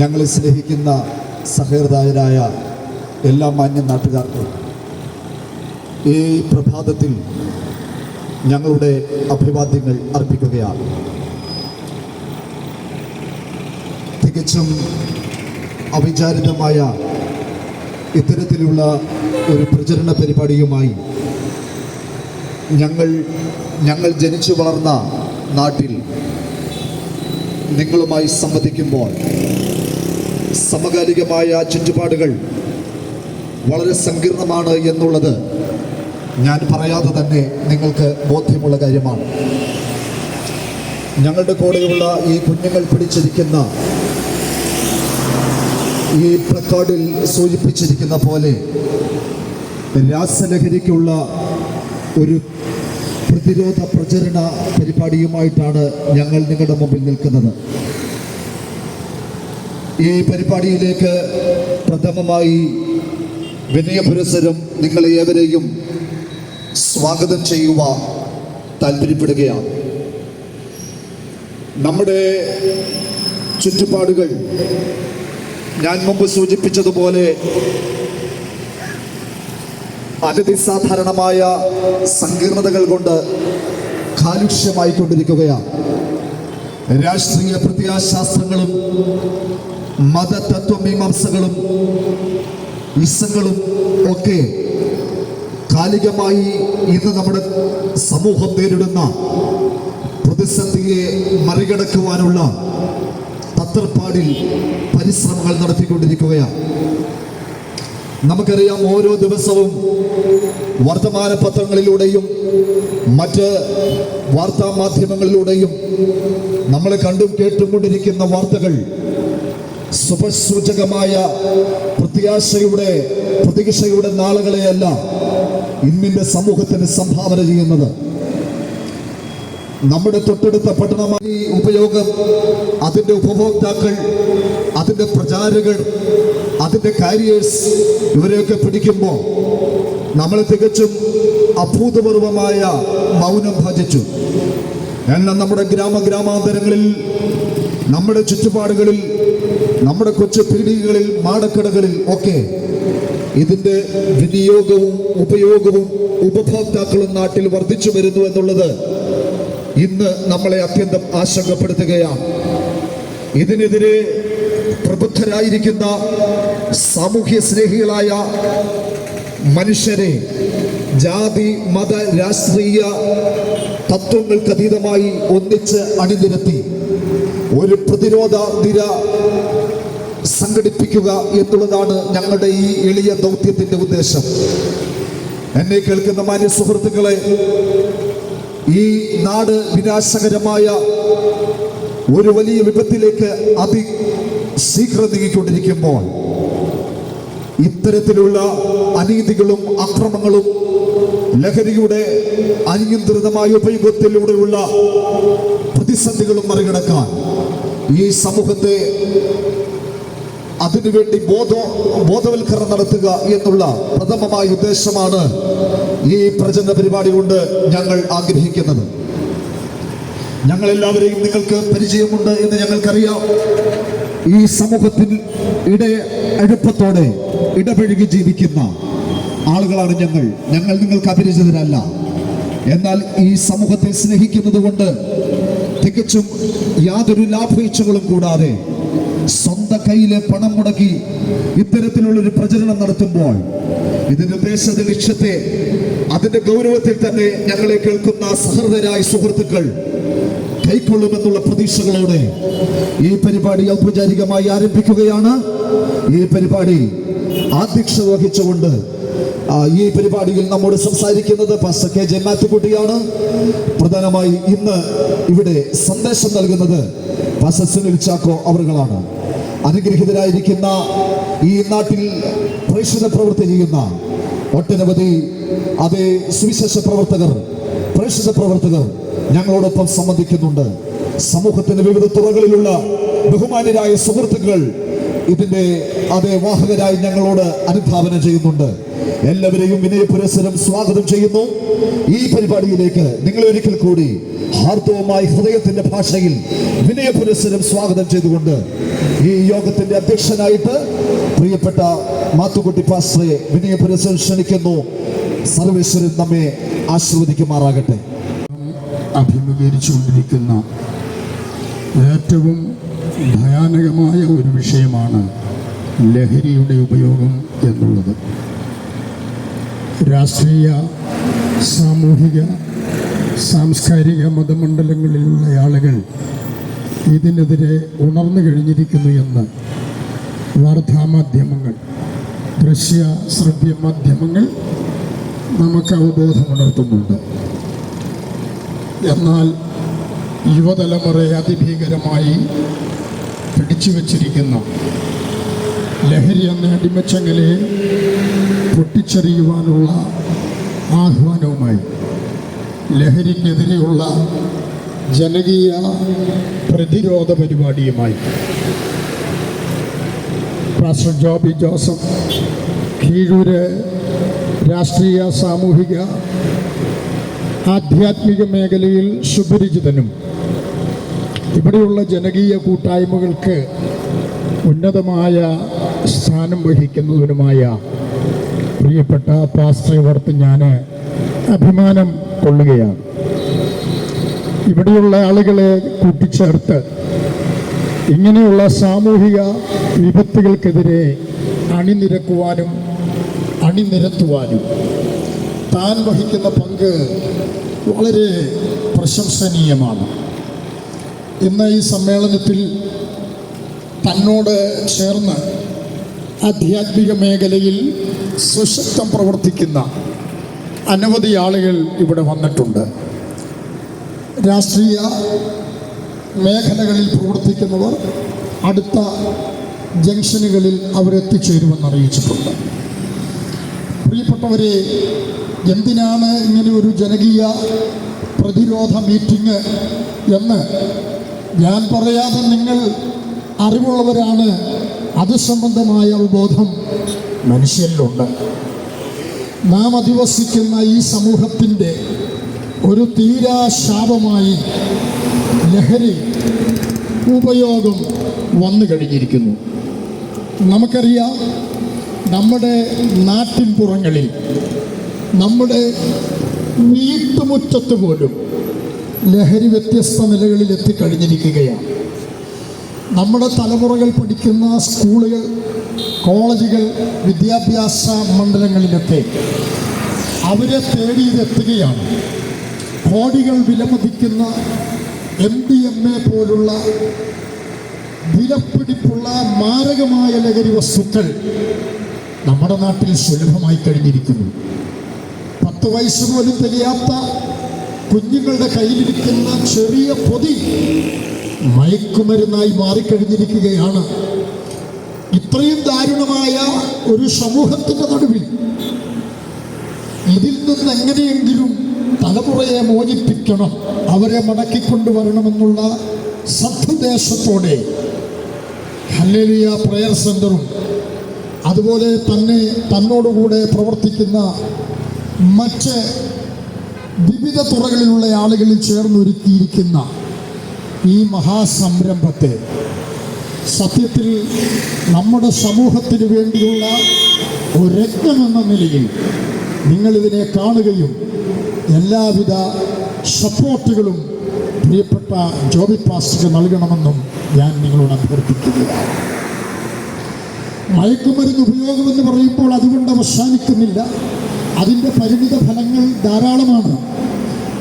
ഞങ്ങളെ സ്നേഹിക്കുന്ന സഹൃദായരായ എല്ലാ മാന്യ നാട്ടുകാർക്കും ഈ പ്രഭാതത്തിൽ ഞങ്ങളുടെ അഭിവാദ്യങ്ങൾ അർപ്പിക്കുകയാണ്. തികച്ചും അവിചാരിതമായ ഇത്തരത്തിലുള്ള ഒരു പ്രചരണ പരിപാടിയുമായി ഞങ്ങൾ ഞങ്ങൾ ജനിച്ചു വളർന്ന നാട്ടിൽ നിങ്ങളുമായി സംവദിക്കുമ്പോൾ സമകാലികമായ ചുറ്റുപാടുകൾ വളരെ സങ്കീർണമാണ് എന്നുള്ളത് ഞാൻ പറയാതെ തന്നെ നിങ്ങൾക്ക് ബോധ്യമുള്ള കാര്യമാണ്. ഞങ്ങളുടെ കൂടെയുള്ള ഈ കുഞ്ഞുങ്ങൾ പിടിച്ചിരിക്കുന്ന ഈ പ്ലക്കാർഡിൽ സൂചിപ്പിച്ചിരിക്കുന്ന പോലെ രാസലഹരിക്കുള്ള ഒരു പ്രതിരോധ പ്രചരണ പരിപാടിയുമായിട്ടാണ് ഞങ്ങൾ നിങ്ങളുടെ മുമ്പിൽ നിൽക്കുന്നത്. ഈ പരിപാടിയിലേക്ക് പ്രഥമമായി വിനയപുരസരം നിങ്ങളെ ഏവരെയും സ്വാഗതം ചെയ്യുക താല്പര്യപ്പെടുകയാണ്. നമ്മുടെ ചുറ്റുപാടുകൾ ഞാൻ മുമ്പ് സൂചിപ്പിച്ചതുപോലെ അതിസാധാരണമായ സങ്കീർണതകൾ കൊണ്ട് കാലുഷ്യമായിക്കൊണ്ടിരിക്കുകയാണ്. രാഷ്ട്രീയ പ്രത്യാശാസ്ത്രങ്ങളും മതതത്വമീമാംസകളും വിസങ്ങളും ഒക്കെ കാലികമായി ഇന്ന് നമ്മുടെ സമൂഹം നേരിടുന്ന പ്രതിസന്ധിയെ മറികടക്കുവാനുള്ള തത്രപ്പാടിൽ പരിശ്രമങ്ങൾ നടത്തിക്കൊണ്ടിരിക്കുകയാണ്. നമുക്കറിയാം ഓരോ ദിവസവും വർത്തമാന പത്രങ്ങളിലൂടെയും മറ്റ് വാർത്താ മാധ്യമങ്ങളിലൂടെയും നമ്മൾ കണ്ടും കേട്ടുകൊണ്ടിരിക്കുന്ന വാർത്തകൾ ശുഭസൂചകമായ പ്രത്യാശയുടെ പ്രതീക്ഷയുടെ നാളുകളെയല്ല ഇന്നിന്റെ സമൂഹത്തിന് സംഭാവന ചെയ്യുന്നത്. നമ്മുടെ തൊട്ടടുത്ത പട്ടണമായി ഉപയോഗം അതിന്റെ ഉപഭോക്താക്കൾ അതിന്റെ പ്രചാരകർ അതിന്റെ കാരിയേഴ്സ് ഇവരെയൊക്കെ പിടിക്കുമ്പോൾ നമ്മൾ തികച്ചും അഭൂതപൂർവമായ മൗനം ഭജിച്ചു. എന്നാൽ നമ്മുടെ ഗ്രാമ ഗ്രാമാന്തരങ്ങളിൽ നമ്മുടെ ചുറ്റുപാടുകളിൽ നമ്മുടെ കൊച്ചു പീടികകളിൽ മാടക്കടകളിൽ ഒക്കെ ഇതിന്റെ വിനിയോഗവും ഉപയോഗവും ഉപഭോക്താക്കളും നാട്ടിൽ വർദ്ധിച്ചു വരുന്നു എന്നുള്ളത് ഇന്ന് നമ്മളെ അത്യന്തം ആശങ്കപ്പെടുത്തുകയാണ്. ഇതിനെതിരെ പ്രബുദ്ധരായിരിക്കുന്ന സാമൂഹ്യ സ്നേഹികളായ മനുഷ്യരെ ജാതി മത രാഷ്ട്രീയ തത്വങ്ങൾക്ക് അതീതമായി ഒന്നിച്ച് അണിനിരത്തി ഒരു പ്രതിരോധ നിര സംഘടിപ്പിക്കുക എന്നുള്ളതാണ് ഞങ്ങളുടെ ഈ എളിയ ദൗത്യത്തിന്റെ ഉദ്ദേശം. എന്നെ കേൾക്കുന്ന മാന്യ സുഹൃത്തുക്കളെ ഈ നാട് വിനാശകരമായ ഒരു വലിയ വിപത്തിലേക്ക് അതി ശീഘ്രം നീങ്ങിക്കൊണ്ടിരിക്കുമ്പോൾ ഇത്തരത്തിലുള്ള അനീതികളും അക്രമങ്ങളും ലഹരിയുടെ അനിയന്ത്രിതമായ ഉപയോഗത്തിലൂടെയുള്ള പ്രതിസന്ധികളും മറികടക്കാൻ ഈ സമൂഹത്തെ അതിനുവേണ്ടി ബോധ ബോധവൽക്കരണം നടത്തുക എന്നുള്ള പ്രഥമമായ ഉദ്ദേശമാണ് ഈ പ്രചരണ പരിപാടി കൊണ്ട് ഞങ്ങൾ ആഗ്രഹിക്കുന്നത്. ഞങ്ങൾ എല്ലാവരെയും നിങ്ങൾക്ക് പരിചയമുണ്ട് എന്ന് ഞങ്ങൾക്കറിയാം. ഈ സമൂഹത്തിൽ ഇട അടുപ്പത്തോടെ ഇടപഴകി ജീവിക്കുന്ന ആളുകളാണ് ഞങ്ങൾ. ഞങ്ങൾ നിങ്ങൾക്ക് അപരിചിതരല്ല. എന്നാൽ ഈ സമൂഹത്തെ സ്നേഹിക്കുന്നത് കൊണ്ട് തികച്ചും യാതൊരു ലാഭേച്ഛകളും കൂടാതെ സ്വന്തം കയ്യിലെ പണം മുടക്കി ഇത്തരത്തിലുള്ളൊരു പ്രചരണം നടത്തുമ്പോൾ ഇതിന്റെ ഉദ്ദേശ ലക്ഷ്യത്തെ അതിന്റെ ഗൗരവത്തിൽ തന്നെ ഞങ്ങളെ കേൾക്കുന്ന സഹൃദരായ സുഹൃത്തുക്കൾ കൈക്കൊള്ളുമെന്നുള്ള പ്രതീക്ഷകളോടെ ഈ പരിപാടി ഔപചാരികമായി ആരംഭിക്കുകയാണ്. ഈ പരിപാടി അധ്യക്ഷ വഹിച്ചുകൊണ്ട് ഈ പരിപാടിയിൽ നമ്മോട് സംസാരിക്കുന്നത് പാസ്റ്റർ കെ ജെ മാത്തുക്കുട്ടിയാണ്. പ്രധാനമായി ഇന്ന് ഇവിടെ സന്ദേശം നൽകുന്നത് പാസ്റ്റർ സുനിൽ ചാക്കോ അവറുകളാണ്. അനുഗ്രഹീതരായിരിക്കുന്ന ഈ നാട്ടിൽ പ്രേക്ഷിത പ്രവർത്തി ചെയ്യുന്ന ഒട്ടനവധി അതേ സുവിശേഷ പ്രവർത്തകർ പ്രേക്ഷിത പ്രവർത്തകർ ഞങ്ങളോടൊപ്പം സംബന്ധിക്കുന്നുണ്ട്. സമൂഹത്തിന്റെ വിവിധ തുറകളിലുള്ള ബഹുമാന്യരായ സുഹൃത്തുക്കൾ ഇതിന്റെ അതേ വാഹകരായി ഞങ്ങളോട് അനുധാവനം ചെയ്യുന്നുണ്ട്. എല്ലാവരെയും വിനയ പുരസ്സരം സ്വാഗതം ചെയ്യുന്നു. ഈ പരിപാടിയിലേക്ക് നിങ്ങളെ ഒരിക്കൽ കൂടി ഹാർദവുമായി ഹൃദയത്തിന്റെ ഭാഷയിൽ വിനയ പുരസ്സരം സ്വാഗതം ചെയ്തുകൊണ്ട് ഈ യോഗത്തിന്റെ അധ്യക്ഷനായിട്ട് പ്രിയപ്പെട്ട മാത്തുക്കുട്ടി പാസ്റ്ററെ വിനയപുരസൻ ക്ഷണിക്കുന്നു. സർവേശ്വരൻ നമ്മെ ആശീർവദിക്കുമാറാകട്ടെ. അഭിമുഖീകരിച്ചുകൊണ്ടിരിക്കുന്ന ഏറ്റവും ഭയാനകമായ ഒരു വിഷയമാണ് ലഹരിയുടെ ഉപയോഗം എന്നുള്ളത്. രാഷ്ട്രീയ സാമൂഹിക സാംസ്കാരിക മതമണ്ഡലങ്ങളിലുള്ള ആളുകൾ ഇതിനെതിരെ ഉണർന്നു കഴിഞ്ഞിരിക്കുന്നു എന്ന്. വാർത്താമാധ്യമങ്ങൾ ദൃശ്യ ശ്രവ്യ മാധ്യമങ്ങൾ നമുക്ക് അവബോധമുണർത്തുന്നുണ്ട് എന്നാൽ യുവതലമുറയെ അതിഭീകരമായി പിടിച്ചു വച്ചിരിക്കുന്ന ലഹരി എന്ന അടിമച്ചങ്ങലെ പൊട്ടിച്ചെറിയുവാനുള്ള ആഹ്വാനവുമായി ലഹരിക്കെതിരെയുള്ള ജനകീയ പ്രതിരോധ പരിപാടിയുമായി. പാസ്റ്റർ ജോബി ജോസഫ് കീഴൂര് രാഷ്ട്രീയ സാമൂഹിക ആധ്യാത്മിക മേഖലയിൽ സുപരിചിതനും. ഇവിടെയുള്ള ജനകീയ കൂട്ടായ്മകൾക്ക് ഉന്നതമായ സ്ഥാനം വഹിക്കുന്നതിനുമായ പ്രിയപ്പെട്ട പാസ്റ്റർ വർത്ത് ഞാൻ അഭിമാനം കൊള്ളുകയാണ്. ഇവിടെയുള്ള ആളുകളെ കൂട്ടിച്ചേർത്ത് ഇങ്ങനെയുള്ള സാമൂഹിക വിപത്തുകൾക്കെതിരെ അണിനിരക്കുവാനും അണിനിരത്തുവാനും താൻ വഹിക്കുന്ന പങ്ക് വളരെ പ്രശംസനീയമാണ്. ഇന്ന് ഈ സമ്മേളനത്തിൽ തന്നോട് ചേർന്ന് ആധ്യാത്മിക മേഖലയിൽ സുശക്തം പ്രവർത്തിക്കുന്ന അനവധി ആളുകൾ ഇവിടെ വന്നിട്ടുണ്ട്. രാഷ്ട്രീയ മേഖലകളിൽ പ്രവർത്തിക്കുന്നവർ അടുത്ത ജംഗ്ഷനുകളിൽ അവരെത്തിച്ചേരുമെന്ന് അറിയിച്ചിട്ടുണ്ട്. പ്രിയപ്പെട്ടവരെ എന്തിനാണ് ഇങ്ങനെ ഒരു ജനകീയ പ്രതിരോധ മീറ്റിംഗ് എന്ന് ഞാൻ പറയാതെ നിങ്ങൾ അറിവുള്ളവരാണ്. അത് സംബന്ധമായ അവബോധം മനുഷ്യരിലുണ്ട് നാം അധിവസിക്കുന്ന ഈ സമൂഹത്തിന്റെ ഒരു തീരാശാപമായി ലഹരി ഉപയോഗം വന്നു കഴിഞ്ഞിരിക്കുന്നു. നമുക്കറിയാം നമ്മുടെ നാട്ടിൻ പുറങ്ങളിൽ നമ്മുടെ വീട്ടുമുറ്റത്ത് പോലും ലഹരി വ്യത്യസ്ത നിലകളിൽ എത്തിക്കഴിഞ്ഞിരിക്കുകയാണ്. നമ്മുടെ തലമുറകൾ പഠിക്കുന്ന സ്കൂളുകൾ കോളേജുകൾ വിദ്യാഭ്യാസ മണ്ഡലങ്ങളിലൊക്കെ അവരെ തേടിയിതെത്തുകയാണ്. കോടികൾ വിലമതിക്കുന്ന എം ഡി എം എ പോലുള്ള വിലപ്പിടിപ്പുള്ള മാരകമായ ലഹരി വസ്തുക്കൾ നമ്മുടെ നാട്ടിൽ സുലഭമായി കഴിഞ്ഞിരിക്കുന്നു. പത്ത് വയസ്സ് പോലും തികയാത്ത കുഞ്ഞുങ്ങളുടെ കയ്യിലിരിക്കുന്ന ചെറിയ പൊതി മയക്കുമരുന്നായി മാറിക്കഴിഞ്ഞിരിക്കുകയാണ്. ഇത്രയും ദാരുണമായ ഒരു സമൂഹത്തിന്റെ നടുവിൽ ഇതിൽ നിന്ന് എങ്ങനെയെങ്കിലും തലമുറയെ മോചിപ്പിക്കണം അവരെ മടക്കിക്കൊണ്ടുവരണമെന്നുള്ള സദ്ദേശത്തോടെ ഹല്ലേലിയ പ്രയർ സെന്ററും അതുപോലെ തന്നെ തന്നോടുകൂടെ പ്രവർത്തിക്കുന്ന മറ്റ് വിവിധ തുറകളിലുള്ള ആളുകളിൽ ചേർന്നൊരുക്കിയിരിക്കുന്ന ഈ മഹാസംരംഭത്തെ. സത്യത്തിൽ നമ്മുടെ സമൂഹത്തിന് വേണ്ടിയുള്ള ഒരു രത്നമെന്ന നിലയിൽ നിങ്ങളിതിനെ കാണുകയും എല്ലാവിധ സപ്പോർട്ടുകളും പ്രിയപ്പെട്ട ജോബി പാസ്റ്റർക്ക് നൽകണമെന്നും ഞാൻ നിങ്ങളോട് അഭ്യർത്ഥിക്കുകയാണ്. മയക്കുമരുന്ന് ഉപയോഗം എന്ന് പറയുമ്പോൾ അതുകൊണ്ട് അവസാനിക്കുന്നില്ല. അതിന്റെ പരിണിത ഫലങ്ങൾ ധാരാളമാണ്.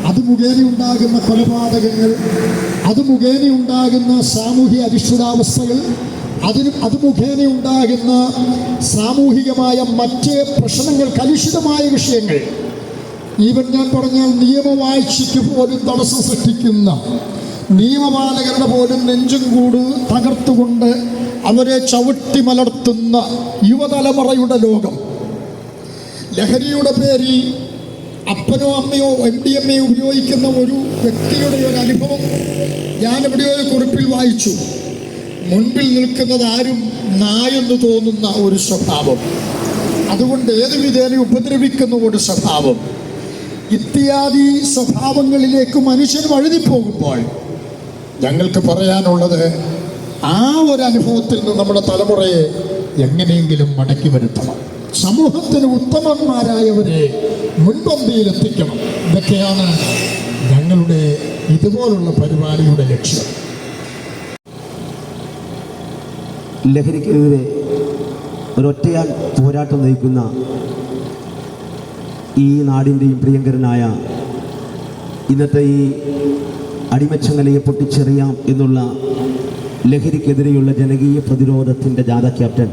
അത് മുഖേന ഉണ്ടാകുന്ന കൊലപാതകങ്ങൾ അത് മുഖേന ഉണ്ടാകുന്ന സാമൂഹ്യ അരിഷ്ഠിതാവസ്ഥകൾ അതിന് അത് മുഖേന ഉണ്ടാകുന്ന സാമൂഹികമായ മറ്റ് പ്രശ്നങ്ങൾ കലുഷിതമായ വിഷയങ്ങൾ. ഈവൻ ഞാൻ പറഞ്ഞാൽ നിയമവാഴ്ചയ്ക്ക് പോലും തടസ്സം സൃഷ്ടിക്കുന്ന നിയമപാലകരുടെ പോലും നെഞ്ചും കൂട് തകർത്തുകൊണ്ട് അവരെ ചവിട്ടി മലർത്തുന്ന യുവതലമുറയുടെ ലോകം. ലഹരിയുടെ പേരിൽ അപ്പനോ അമ്മയോ എം ഡി എം എ ഉപയോഗിക്കുന്ന ഒരു വ്യക്തിയുടെ ഒരു അനുഭവം ഞാൻ എവിടെയോ ഒരു കുറിപ്പിൽ വായിച്ചു. മുൻപിൽ നിൽക്കുന്നത് ആരും നായെന്ന് തോന്നുന്ന ഒരു സ്വഭാവം. അതുകൊണ്ട് ഏത് വിധേന ഉപദ്രവിക്കുന്ന ഒരു സ്വഭാവം. ഇത്യാദി സ്വഭാവങ്ങളിലേക്ക് മനുഷ്യൻ വഴുതിപ്പോകുമ്പോൾ ഞങ്ങൾക്ക് പറയാനുള്ളത് ആ ഒരു അനുഭവത്തിൽ നിന്ന് നമ്മുടെ തലമുറയെ എങ്ങനെയെങ്കിലും മടക്കി വരുത്തണം. സമൂഹത്തിന് ഉത്തമന്മാരായവരെ മുൻപന്തിയിൽ എത്തിക്കണം. ഇതൊക്കെയാണ് ഞങ്ങളുടെ ഇതുപോലുള്ള പരിപാടിയുടെ ലക്ഷ്യം. ലഹരിക്കെതിരെ ഒരൊറ്റയാൽ പോരാട്ടം നയിക്കുന്ന ഈ നാടിന്റെയും പ്രിയങ്കരനായ ഇന്നത്തെ ഈ അടിമച്ചങ്ങലയെ പൊട്ടിച്ചെറിയാം എന്നുള്ള ലഹരിക്കെതിരെയുള്ള ജനകീയ പ്രതിരോധത്തിന്റെ ജാഥ ക്യാപ്റ്റൻ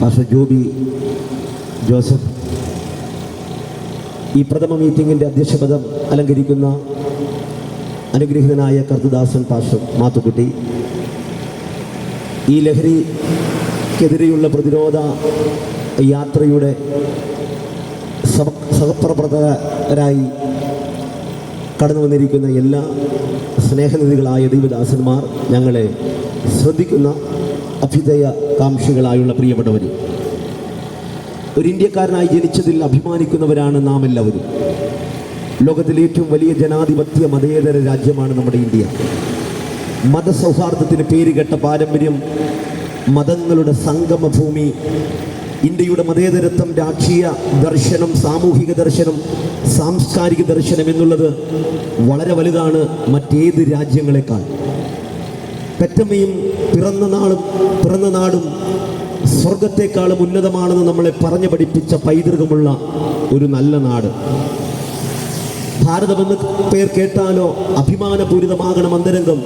പാസ്റ്റർ ജോബി ജോസഫ്. ഈ പ്രഥമ മീറ്റിങ്ങിന്റെ അധ്യക്ഷപദം അലങ്കരിക്കുന്ന അനുഗ്രഹീതനായ കർത്തദാസൻ പാസ്റ്റർ മാത്തുക്കുട്ടി. ഈ ലഹരിക്കെതിരെയുള്ള പ്രതിരോധ യാത്രയുടെ സഹപ്രവർത്തകരായി കടന്നു വന്നിരിക്കുന്ന എല്ലാ സ്നേഹനിധികളായ ദൈവദാസന്മാർ ഞങ്ങളെ ശ്രദ്ധിക്കുന്ന അഭ്യുദയ കാംക്ഷികളായുള്ള പ്രിയപ്പെട്ടവർ ഒരു ഇന്ത്യക്കാരനായി ജനിച്ചതിൽ അഭിമാനിക്കുന്നവരാണ് നാം എല്ലാവരും ലോകത്തിലെ ഏറ്റവും വലിയ ജനാധിപത്യ മതേതര രാജ്യമാണ് നമ്മുടെ ഇന്ത്യ. മതസൗഹാർദ്ദത്തിന് പേരുകെട്ട പാരമ്പര്യം മതങ്ങളുടെ സംഗമഭൂമി ഇന്ത്യയുടെ മതേതരത്വം രാഷ്ട്രീയ ദർശനം സാമൂഹിക ദർശനം സാംസ്കാരിക ദർശനം എന്നുള്ളത് വളരെ വലുതാണ് മറ്റേത് രാജ്യങ്ങളെക്കാൾ. പെറ്റമ്മയും പിറന്ന നാളും പിറന്ന നാടും സ്വർഗത്തെക്കാളും ഉന്നതമാണെന്ന് നമ്മളെ പറഞ്ഞു പഠിപ്പിച്ച പൈതൃകമുള്ള ഒരു നല്ല നാട്. ഭാരതമെന്ന് പേർ കേട്ടാലോ അഭിമാനപൂരിതമാകണം അന്തരംഗം.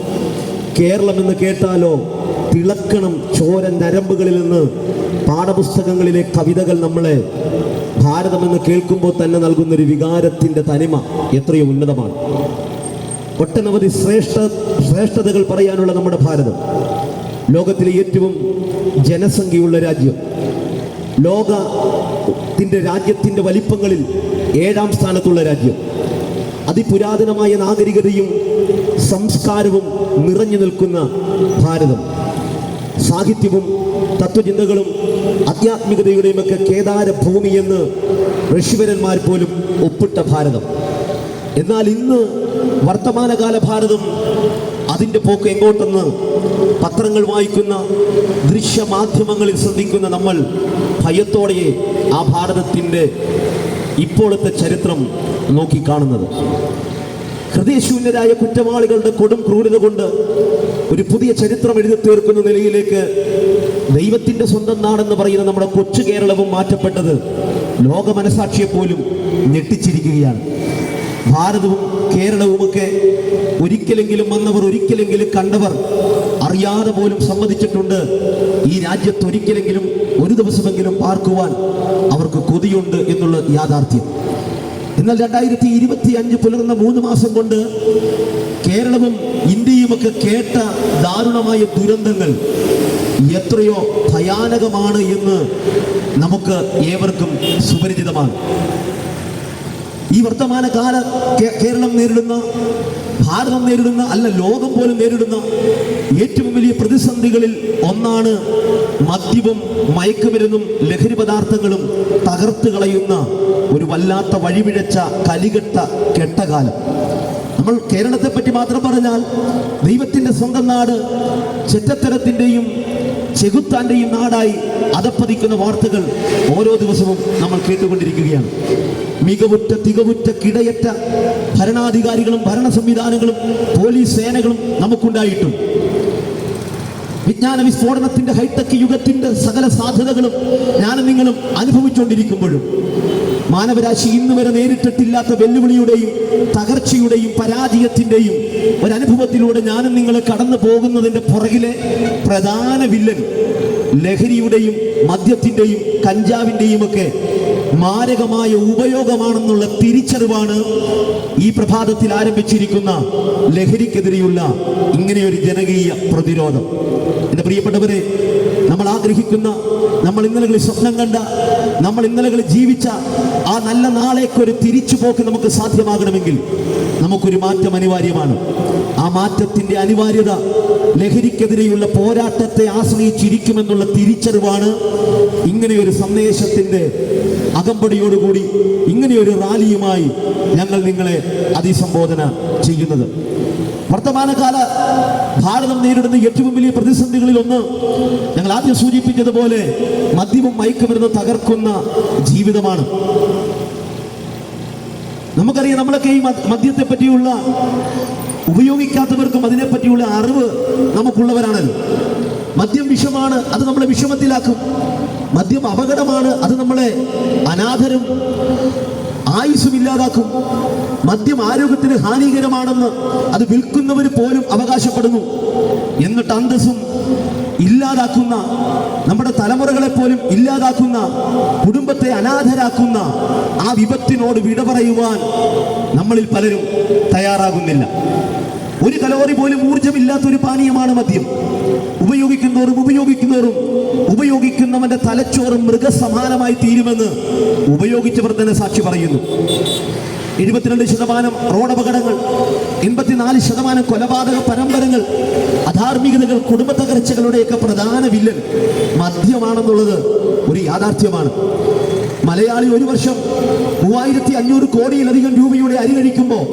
കേരളമെന്ന് കേട്ടാലോ തിളക്കണം ചോര നരമ്പുകളിൽ നിന്ന് പാഠപുസ്തകങ്ങളിലെ കവിതകൾ നമ്മളെ ഭാരതമെന്ന് കേൾക്കുമ്പോൾ തന്നെ നൽകുന്നൊരു വികാരത്തിന്റെ തനിമ എത്രയോ ഉന്നതമാണ്. ഒട്ടനവധി ശ്രേഷ്ഠ ശ്രേഷ്ഠതകൾ പറയാനുള്ള നമ്മുടെ ഭാരതം. ലോകത്തിലെ ഏറ്റവും ജനസംഖ്യയുള്ള രാജ്യം. ലോകത്തിന്റെ രാജ്യത്തിന്റെ വലിപ്പങ്ങളിൽ ഏഴാം സ്ഥാനത്തുള്ള രാജ്യം. അതിപുരാതനമായ നാഗരികതയും സംസ്കാരവും നിറഞ്ഞു നിൽക്കുന്ന ഭാരതം. സാഹിത്യവും തത്വചിന്തകളും ആധ്യാത്മികതയുടെയും ഒക്കെ കേദാര ഭൂമിയെന്ന് ഋഷിവരന്മാർ പോലും ഒപ്പിട്ട ഭാരതം. എന്നാൽ ഇന്ന് വർത്തമാനകാല ഭാരതം അതിന്റെ പോക്ക് എങ്ങോട്ടെന്ന് പത്രങ്ങൾ വായിക്കുന്ന ദൃശ്യമാധ്യമങ്ങളിൽ ശ്രദ്ധിക്കുന്ന നമ്മൾ ഭയത്തോടെ ആ ഭാരതത്തിന്റെ ഇപ്പോഴത്തെ ചരിത്രം നോക്കിക്കാണുന്നത് ഹൃദയശൂന്യരായ കുറ്റവാളികളുടെ കൊടും ക്രൂരത കൊണ്ട് ഒരു പുതിയ ചരിത്രം എഴുതി തീർക്കുന്ന നിലയിലേക്ക് ദൈവത്തിന്റെ സ്വന്തം നാടെന്ന് പറയുന്ന നമ്മുടെ കൊച്ചു കേരളവും മാറ്റപ്പെട്ടത് ലോക മനസാക്ഷിയെ പോലും ഞെട്ടിച്ചിരിക്കുകയാണ്. ഭാരതവും കേരളവുമൊക്കെ ഒരിക്കലെങ്കിലും വന്നവർ ഒരിക്കലെങ്കിലും കണ്ടവർ അറിയാതെ പോലും സമ്മതിച്ചിട്ടുണ്ട്. ഈ രാജ്യത്ത് ഒരിക്കലെങ്കിലും ഒരു ദിവസമെങ്കിലും പാർക്കുവാൻ അവർക്ക് കൊതിയുണ്ട് എന്നുള്ള യാഥാർത്ഥ്യം. എന്നാൽ രണ്ടായിരത്തി ഇരുപത്തി അഞ്ച് പുലർന്ന മൂന്ന് മാസം കൊണ്ട് കേരളവും ഇന്ത്യയുമൊക്കെ കേട്ട ദാരുണമായ ദുരന്തങ്ങൾ എത്രയോ ഭയാനകമാണ് എന്ന് നമുക്ക് ഏവർക്കും സുപരിചിതമാണ്. ഈ വർത്തമാന കാല കേരളം നേരിടുന്ന ഭാരതം നേരിടുന്ന അല്ല ലോകം പോലും നേരിടുന്ന ഏറ്റവും വലിയ പ്രതിസന്ധികളിൽ ഒന്നാണ് മദ്യവും മയക്കുമരുന്നും ലഹരി പദാർത്ഥങ്ങളും തകർത്ത് കളയുന്ന ഒരു വല്ലാത്ത വഴിവിഴച്ച കലികെട്ട കെട്ടകാലം. നമ്മൾ കേരളത്തെ പറ്റി മാത്രം പറഞ്ഞാൽ ദൈവത്തിന്റെ സ്വന്തം നാട് ചെറ്റത്തരത്തിന്റെയും ചെകുത്താന്റെയും നാടായി അതപ്പതിക്കുന്ന വാർത്തകൾ ഓരോ ദിവസവും നമ്മൾ കേട്ടുകൊണ്ടിരിക്കുകയാണ്. മികവുറ്റ തികവുറ്റ കിടയറ്റ ഭരണാധികാരികളും ഭരണ സംവിധാനങ്ങളും പോലീസ് സേനകളും നമുക്കുണ്ടായിട്ടും. വിജ്ഞാന വിസ്ഫോടനത്തിന്റെ ഹൈടെക് യുഗത്തിന്റെ സകല സാധ്യതകളും ഞാനും നിങ്ങളും അനുഭവിച്ചുകൊണ്ടിരിക്കുമ്പോഴും മാനവരാശി ഇന്ന് വരെ നേരിട്ടിട്ടില്ലാത്ത വെല്ലുവിളിയുടെയും തകർച്ചയുടെയും പരാജയത്തിന്റെയും ഒരനുഭവത്തിലൂടെ ഞാനും നിങ്ങൾ കടന്നു പോകുന്നതിന്റെ പുറകിലെ പ്രധാന വില്ലൻ ലഹരിയുടെയും മദ്യത്തിന്റെയും കഞ്ചാവിന്റെയും ഒക്കെ മാരകമായ ഉപയോഗമാണെന്നുള്ള തിരിച്ചറിവാണ് ഈ പ്രഭാതത്തിൽ ആരംഭിച്ചിരിക്കുന്ന ലഹരിക്കെതിരെയുള്ള ഇങ്ങനെയൊരു ജനകീയ പ്രതിരോധം. എന്റെ പ്രിയപ്പെട്ടവരെ നമ്മൾ ആഗ്രഹിക്കുന്ന നമ്മൾ ഇന്നലകളിൽ സ്വപ്നം കണ്ട നമ്മൾ ഇന്നലകളിൽ ജീവിച്ച ആ നല്ല നാളേക്കൊരു തിരിച്ചുപോക്ക് നമുക്ക് സാധ്യമാകണമെങ്കിൽ നമുക്കൊരു മാറ്റം അനിവാര്യമാണ്. ആ മാറ്റത്തിന്റെ അനിവാര്യത ലഹരിക്കെതിരെയുള്ള പോരാട്ടത്തെ ആശ്രയിച്ചിരിക്കുമെന്നുള്ള തിരിച്ചറിവാണ് ഇങ്ങനെയൊരു സന്ദേശത്തിന്റെ അകമ്പടിയോടുകൂടി ഇങ്ങനെയൊരു റാലിയുമായി ഞങ്ങൾ നിങ്ങളെ അതിസംബോധന ചെയ്യുന്നത്. വർത്തമാനകാല ഭാരതം നേരിടുന്ന ഏറ്റവും വലിയ പ്രതിസന്ധികളിൽ ഒന്ന് ഞങ്ങൾ ആദ്യം സൂചിപ്പിച്ചതുപോലെ മദ്യവും മയക്കുമരുന്ന് തകർക്കുന്ന ജീവിതമാണ്. നമുക്കറിയാം നമ്മളൊക്കെ ഈ മദ്- മദ്യത്തെ പറ്റിയുള്ള ഉപയോഗിക്കാത്തവർക്കും അതിനെപ്പറ്റിയുള്ള അറിവ് നമുക്കുള്ളവരാണല്ലോ. മദ്യം വിഷമാണ് അത് നമ്മളെ വിഷമത്തിലാക്കും. മദ്യം അപകടമാണ് അത് നമ്മളെ അനാഥരും ആയുസ്സും ഇല്ലാതാക്കും. മദ്യം ആരോഗ്യത്തിന് ഹാനികരമാണെന്ന് അത് വിൽക്കുന്നവർ പോലും അവകാശപ്പെടുന്നു. എന്നിട്ട് അന്തസ്സും ഇല്ലാതാക്കുന്ന നമ്മുടെ തലമുറകളെ പോലും ഇല്ലാതാക്കുന്ന കുടുംബത്തെ അനാഥരാക്കുന്ന ആ വിപത്തിനോട് വിട പറയുവാൻ നമ്മളിൽ പലരും തയ്യാറാകുന്നില്ല. ഒരു കലോറി പോലും ഊർജമില്ലാത്ത ഒരു പാനീയമാണ് മദ്യം. ഉപയോഗിക്കുന്നവരും ഉപയോഗിക്കുന്നവരും ഉപയോഗിക്കുന്നവന്റെ തലച്ചോറും മൃഗസമാനമായി തീരുമെന്ന് ഉപയോഗിച്ചവർ തന്നെ സാക്ഷി പറയുന്നു. എഴുപത്തിരണ്ട് ശതമാനം റോഡപകടങ്ങൾ എൺപത്തിനാല് ശതമാനം കൊലപാതക പരമ്പരകൾ അധാർമികതകൾ കുടുംബ തകർച്ചകളുടെയൊക്കെ പ്രധാന വില്ലൻ മദ്യമാണെന്നുള്ളത് ഒരു യാഥാർത്ഥ്യമാണ്. മലയാളി ഒരു വർഷം മൂവായിരത്തി അഞ്ഞൂറ് കോടിയിലധികം രൂപയുടെ അരി കഴിക്കുമ്പോൾ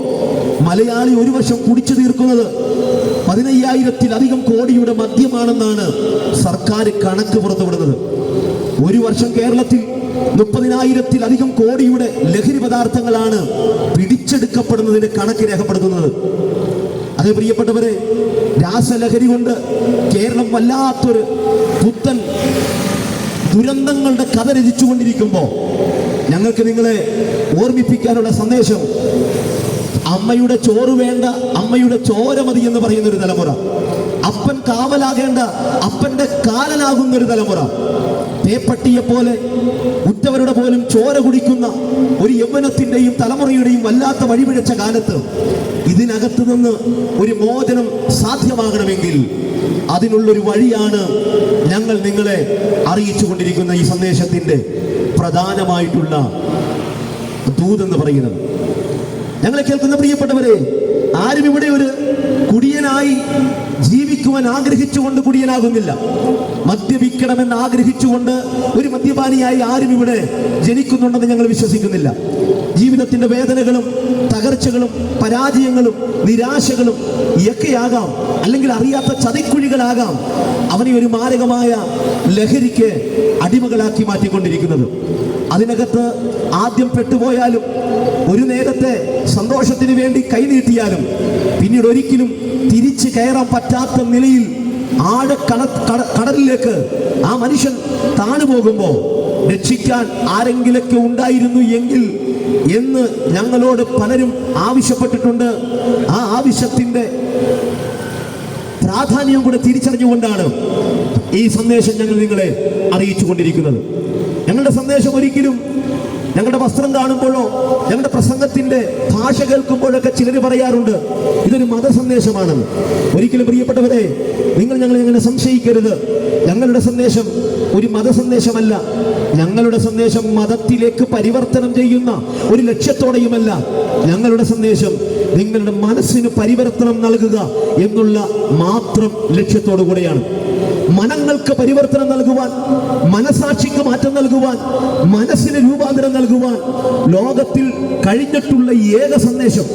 മലയാളി ഒരു വശം കുടിച്ചു തീർക്കുന്നത് പതിനയ്യായിരത്തിലധികം കോടിയുടെ മദ്യമാണെന്നാണ് സർക്കാർ കണക്ക് പുറത്തുവിടുന്നത്. ഒരു വർഷം കേരളത്തിൽ മുപ്പതിനായിരത്തിലധികം കോടിയുടെ ലഹരി പദാർത്ഥങ്ങളാണ് പിടിച്ചെടുക്കപ്പെടുന്നതിന് കണക്ക് രേഖപ്പെടുത്തുന്നത്. അതേ പ്രിയപ്പെട്ടവരെ രാസലഹരി കൊണ്ട് കേരളം വല്ലാത്തൊരു പുത്തൻ ദുരന്തങ്ങളുടെ കഥ രചിച്ചുകൊണ്ടിരിക്കുമ്പോൾ ഞങ്ങൾക്ക് നിങ്ങളെ ഓർമ്മിപ്പിക്കാനുള്ള സന്ദേശം അമ്മയുടെ ചോറ് വേണ്ട അമ്മയുടെ ചോര മതി എന്ന് പറയുന്ന ഒരു തലമുറ. അപ്പൻ കാവലാകേണ്ട അപ്പന്റെ കാലനാകുന്ന ഒരു തലമുറ. തേപ്പട്ടിയെ പോലെ ഉറ്റവരുടെ പോലും ചോര കുടിക്കുന്ന ഒരു യൗവനത്തിന്റെയും തലമുറയുടെയും വല്ലാത്ത വഴിപിഴച്ച കാലത്ത് ഇതിനകത്ത് നിന്ന് ഒരു മോചനം സാധ്യമാകണമെങ്കിൽ അതിനുള്ളൊരു വഴിയാണ് ഞങ്ങൾ നിങ്ങളെ അറിയിച്ചു കൊണ്ടിരിക്കുന്ന ഈ സന്ദേശത്തിന്റെ പ്രധാനമായിട്ടുള്ള ദൂതെന്ന് പറയുന്നത്. ഞങ്ങളെ കേൾക്കുന്ന പ്രിയപ്പെട്ടവരെ ആരും ഇവിടെ ഒരു കുടിയനായി ജീവിക്കുവാൻ ആഗ്രഹിച്ചുകൊണ്ട് കുടിയനാകുന്നില്ല. മദ്യപിക്കണമെന്ന് ആഗ്രഹിച്ചുകൊണ്ട് ഒരു മദ്യപാനിയായി ആരും ഇവിടെ ജനിക്കുന്നുണ്ടെന്ന് ഞങ്ങൾ വിശ്വസിക്കുന്നില്ല. ജീവിതത്തിന്റെ വേദനകളും തകർച്ചകളും പരാജയങ്ങളും നിരാശകളും ഒക്കെയാകാം അല്ലെങ്കിൽ അറിയാത്ത ചതിക്കുഴികളാകാം അവനെ ഒരു മാരകമായ ലഹരിക്ക് അടിമകളാക്കി മാറ്റിക്കൊണ്ടിരിക്കുന്നത്. അതിനകത്ത് ആദ്യം പെട്ടുപോയാലും ഒരു നേരത്തെ സന്തോഷത്തിന് വേണ്ടി കൈനീട്ടിയാലും പിന്നീട് ഒരിക്കലും തിരിച്ചു കയറാൻ പറ്റാത്ത നിലയിൽ ആഴ കട കട- കടലിലേക്ക് ആ മനുഷ്യൻ താണു പോകുമ്പോൾ രക്ഷിക്കാൻ ആരെങ്കിലൊക്കെ ഉണ്ടായിരുന്നു എങ്കിൽ എന്ന് ഞങ്ങളോട് പലരും ആവശ്യപ്പെട്ടിട്ടുണ്ട്. ആ ആവശ്യത്തിന്റെ പ്രാധാന്യം കൂടെ തിരിച്ചറിഞ്ഞുകൊണ്ടാണ് ഈ സന്ദേശം ഞങ്ങൾ നിങ്ങളെ അറിയിച്ചു കൊണ്ടിരിക്കുന്നത് ഞങ്ങളുടെ സന്ദേശം ഒരിക്കലും ഞങ്ങളുടെ വസ്ത്രം കാണുമ്പോഴോ ഞങ്ങളുടെ പ്രസംഗത്തിന്റെ ഭാഷ കേൾക്കുമ്പോഴൊക്കെ ചിലർ പറയാറുണ്ട് ഇതൊരു മതസന്ദേശമാണ് ഒരിക്കലും പ്രിയപ്പെട്ടവരെ നിങ്ങൾ ഞങ്ങളെ അങ്ങനെ സംശയിക്കരുത്. ഞങ്ങളുടെ സന്ദേശം ഒരു മതസന്ദേശമല്ല ഞങ്ങളുടെ സന്ദേശം മതത്തിലേക്ക് പരിവർത്തനം ചെയ്യുന്ന ഒരു ലക്ഷ്യത്തോടെയുമല്ല. ഞങ്ങളുടെ സന്ദേശം നിങ്ങളുടെ മനസ്സിന് പരിവർത്തനം നൽകുക എന്നുള്ള മാത്രം ലക്ഷ്യത്തോടു കൂടെയാണ് മനങ്ങൾക്ക് പരിവർത്തനം നൽകുവാൻ മനസാക്ഷിക്ക് മാറ്റം നൽകുവാൻ മനസ്സിന് രൂപാന്തരം നൽകുവാൻ ലോകത്തിൽ കഴിഞ്ഞിട്ടുള്ള ഏക സന്ദേശം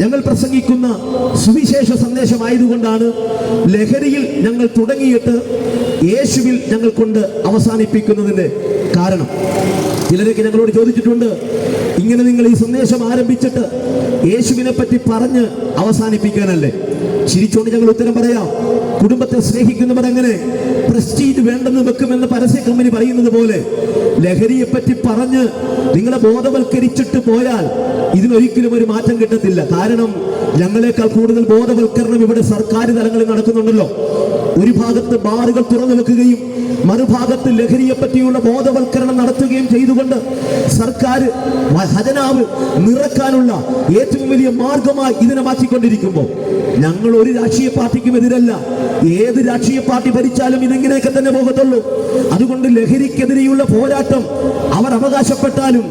ഞങ്ങൾ പ്രസംഗിക്കുന്ന സുവിശേഷ സന്ദേശമായതുകൊണ്ടാണ് ലഹരിയിൽ ഞങ്ങൾ തുടങ്ങിയിട്ട് യേശുവിൽ ഞങ്ങൾ കൊണ്ട് അവസാനിപ്പിക്കുന്നതിന്റെ കാരണം. ചിലരൊക്കെ ഞങ്ങളോട് ചോദിച്ചിട്ടുണ്ട് ഇങ്ങനെ നിങ്ങൾ ഈ സന്ദേശം ആരംഭിച്ചിട്ട് യേശുവിനെ പറ്റി പറഞ്ഞ് അവസാനിപ്പിക്കാനല്ലേ? ചിരിച്ചുകൊണ്ട് ഞങ്ങൾ ഉത്തരം പറയാം. കുടുംബത്തെ സ്നേഹിക്കുന്നവർ എങ്ങനെ പ്രസ്റ്റീജ് വേണ്ടെന്ന് വെക്കുമെന്ന് പരസ്യ കമ്പനി പറയുന്നത് പോലെ ലഹരിയെ പറ്റി പറഞ്ഞ് നിങ്ങളെ ബോധവൽക്കരിച്ചിട്ട് പോയാൽ ഇതിനൊരിക്കലും ഒരു മാറ്റം കിട്ടത്തില്ല. കാരണം ഞങ്ങളെക്കാൾ കൂടുതൽ ബോധവൽക്കരണം ഇവിടെ സർക്കാർ തലങ്ങളിൽ നടക്കുന്നുണ്ടല്ലോ. ഒരു ഭാഗത്ത് ബാറുകൾ തുറന്നു വെക്കുകയും മറുഭാഗത്ത് ലഹരിയെ പറ്റിയുള്ള ബോധവൽക്കരണം നടത്തുകയും ചെയ്തുകൊണ്ട് സർക്കാർ ഹജനാവ് നിറക്കാനുള്ള ഏറ്റവും വലിയ മാർഗമായി ഇതിനെ മാറ്റിക്കൊണ്ടിരിക്കുമ്പോൾ ഞങ്ങൾ ഒരു രാഷ്ട്രീയ പാർട്ടിക്കും എതിരല്ല. ഏത് രാഷ്ട്രീയ പാർട്ടി ഭരിച്ചാലും ഇതെങ്ങനെയൊക്കെ തന്നെ പോകത്തുള്ളൂ. അതുകൊണ്ട് ലഹരിക്കെതിരെയുള്ള പോരാട്ടം അവർ അവകാശപ്പെട്ടാലും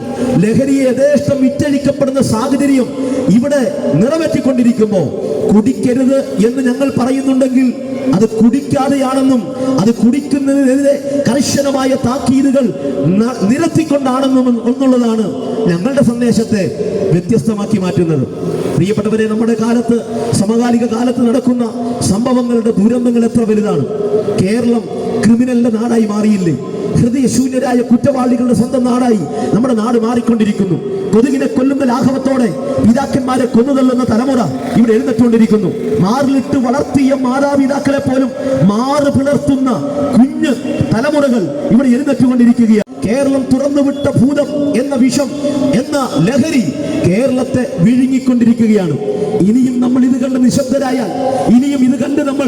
ലഹരിയെ യഥേഷ്ടം വിറ്റഴിക്കപ്പെടുന്ന സാഹചര്യം ഇവിടെ നിറവേറ്റിക്കൊണ്ടിരിക്കുമ്പോൾ കുടിക്കരുത് എന്ന് ഞങ്ങൾ പറയുന്നുണ്ടെങ്കിൽ അത് കുടിക്കാതെയാണെന്നും അത് കുടിക്കുന്നതിനെതിരെ കർശനമായ താക്കീതുകൾ നിരത്തിക്കൊണ്ടാണെന്നും എന്നുള്ളതാണ് ഞങ്ങളുടെ സന്ദേശത്തെ വ്യത്യസ്തമാക്കി മാറ്റുന്നത്. പ്രിയപ്പെട്ടവരെ നമ്മുടെ കാലത്ത് സമകാലിക കാലത്ത് നടക്കുന്ന സംഭവങ്ങളുടെ ദുരന്തങ്ങൾ എത്ര വലുതാണ്. കേരളം ക്രിമിനലിന്റെ നാടായി മാറിയില്ലേ? ഹൃദയശൂന്യരായ കുറ്റവാളികളുടെ സ്വന്തം നാടായി നമ്മുടെ നാട് മാറിക്കൊണ്ടിരിക്കുന്നു. കൊതുകിനെ കൊല്ലുന്ന ലാഘവത്തോടെ പിതാക്കന്മാരെ കൊന്നുതള്ളുന്ന തലമുറ ഇവിടെ എഴുന്നേറ്റുകൊണ്ടിരിക്കുന്നു. മാറിലിട്ട് വളർത്തിയ മാതാപിതാക്കളെ പോലും മാറ് പിളർത്തുന്ന കുഞ്ഞ് തലമുറകൾ ഇവിടെ എഴുന്നേറ്റുകൊണ്ടിരിക്കുകയാണ്. കേരളം തുറന്നുവിട്ട ഭൂതം എന്ന വിഷം എന്ന ലഹരി കേരളത്തെ വിഴുങ്ങിക്കൊണ്ടിരിക്കുകയാണ്. ഇനിയും നമ്മൾ ഇത് കണ്ട് നിശബ്ദരായാൽ ഇനിയും ഇത് കണ്ട് നമ്മൾ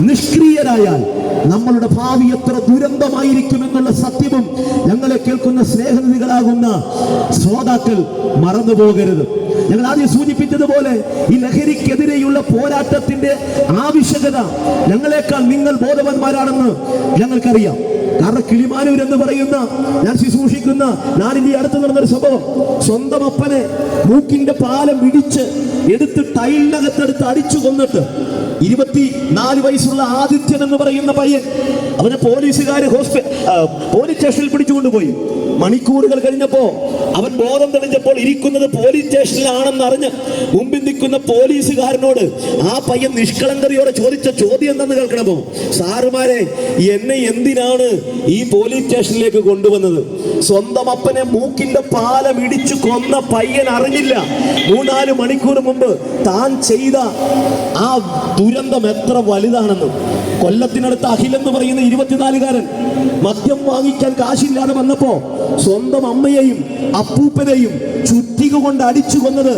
നിഷ്ക്രിയരായാൽ നമ്മളുടെ ഭാവി എത്ര ദുരന്തമായിരിക്കും എന്നുള്ള സത്യവും ഞങ്ങളെ കേൾക്കുന്ന സ്നേഹനിധികളാകുന്ന ശ്രോതാക്കൾ മറന്നുപോകരുത് ഞങ്ങൾ ആദ്യം സൂചിപ്പിച്ചതുപോലെ ഈ ലഹരിക്കെതിരെയുള്ള പോരാട്ടത്തിന്റെ ആവശ്യകത ഞങ്ങളെക്കാൾ നിങ്ങൾ ബോധവന്മാരാണെന്ന് ഞങ്ങൾക്കറിയാം. കാരണം കിളിമാനൂർ എന്ന് പറയുന്ന ഞാൻ ശുശ്രൂഷിക്കുന്ന നാടിന്റെ അടുത്ത് നടന്നൊരു സംഭവം. സ്വന്തം അപ്പനെ മൂക്കിന്റെ പാലം ഇടിച്ച് എടുത്ത് ടൈലിനകത്തെടുത്ത് അടിച്ചു കൊന്നിട്ട് ഇരുപത്തി നാല് വയസ്സുള്ള ആദിത്യൻ എന്ന് പറയുന്ന പയ്യൻ. അവനെ പോലീസുകാർ ഹോസ്പിറ്റൽ പോലീസ് സ്റ്റേഷനിൽ പിടിച്ചുകൊണ്ടുപോയി. മണിക്കൂറുകൾ കഴിഞ്ഞപ്പോ അവൻ ബോധം തെളിഞ്ഞപ്പോൾ ഇരിക്കുന്നത് പോലീസ് സ്റ്റേഷനിലാണെന്ന് അറിഞ്ഞ് മുമ്പിൽ നിൽക്കുന്ന പോലീസുകാരനോട് ആ പയ്യൻ നിഷ്കളങ്കതയോടെ ചോദിച്ച ചോദ്യം എന്തെന്ന് കേൾക്കണമോ? സാറുമാരെ എന്നെ എന്തിനാണ് ഈ പോലീസ് സ്റ്റേഷനിലേക്ക് കൊണ്ടുവന്നത്? സ്വന്തം അപ്പനെ മൂക്കിന്റെ പാലം ഇടിച്ചു കൊന്ന പയ്യൻ അറിഞ്ഞില്ല. മൂന്നാൽ മണിക്കൂർ മുമ്പ് താൻ ചെയ്ത ആ ദുരന്തം എത്ര വലുതാണെന്ന് കൊല്ലത്തിനടുത്ത് അഖിലെന്ന് പറയുന്ന ഇരുപത്തിനാലുകാരൻ മദ്യം വാങ്ങിക്കാൻ കാശില്ലാതെ വന്നപ്പോ സ്വന്തം അമ്മയെയും അപ്പൂപ്പനെയും ചുറ്റിക കൊണ്ട് അടിച്ചു കൊന്നത്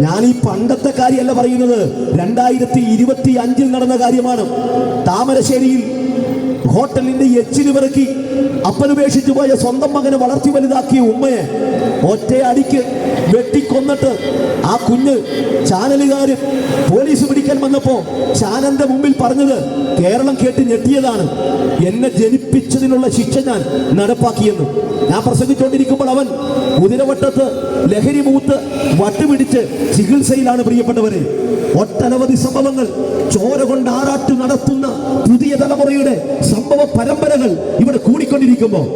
ഞാൻ ഈ പണ്ടത്തെ കാര്യമല്ല പറയുന്നത്. രണ്ടായിരത്തി ഇരുപത്തി അഞ്ചിൽ നടന്ന കാര്യമാണ്. താമരശ്ശേരിയിൽ ഹോട്ടലിന്റെ എച്ചിന് പിറക്കി അപ്പനുപേക്ഷിച്ചു പോയ സ്വന്തം മകനെ വളർത്തി വലുതാക്കിയ ഉമ്മയെ ഒറ്റയടിക്ക് വെട്ടിക്കൊന്നിട്ട് ആ കുഞ്ഞ് ചാനലുകാര് പോലീസ് പിടിക്കാൻ വന്നപ്പോ ചാനലിന്റെ മുമ്പിൽ പറഞ്ഞത് കേരളം കേട്ട് ഞെട്ടിയതാണ്. എന്നെ ജനിപ്പിച്ചതിനുള്ള ശിക്ഷ ഞാൻ നടപ്പാക്കിയെന്ന്. ഞാൻ പ്രസംഗിച്ചുകൊണ്ടിരിക്കുമ്പോൾ അവൻ കുതിരവട്ടത്ത് ലഹരി മൂത്ത് വട്ടുപിടിച്ച് ചികിത്സയിലാണ് പ്രിയപ്പെട്ടവരെ. ഒട്ടനവധി സംഭവങ്ങൾ ചോര കൊണ്ട് ആറാട്ട് നടത്തുന്ന പുതിയ തലമുറയുടെ സംഭവ പരമ്പരകൾ ഇവിടെ കൂടിക്കൊണ്ടിരിക്കുമ്പോൾ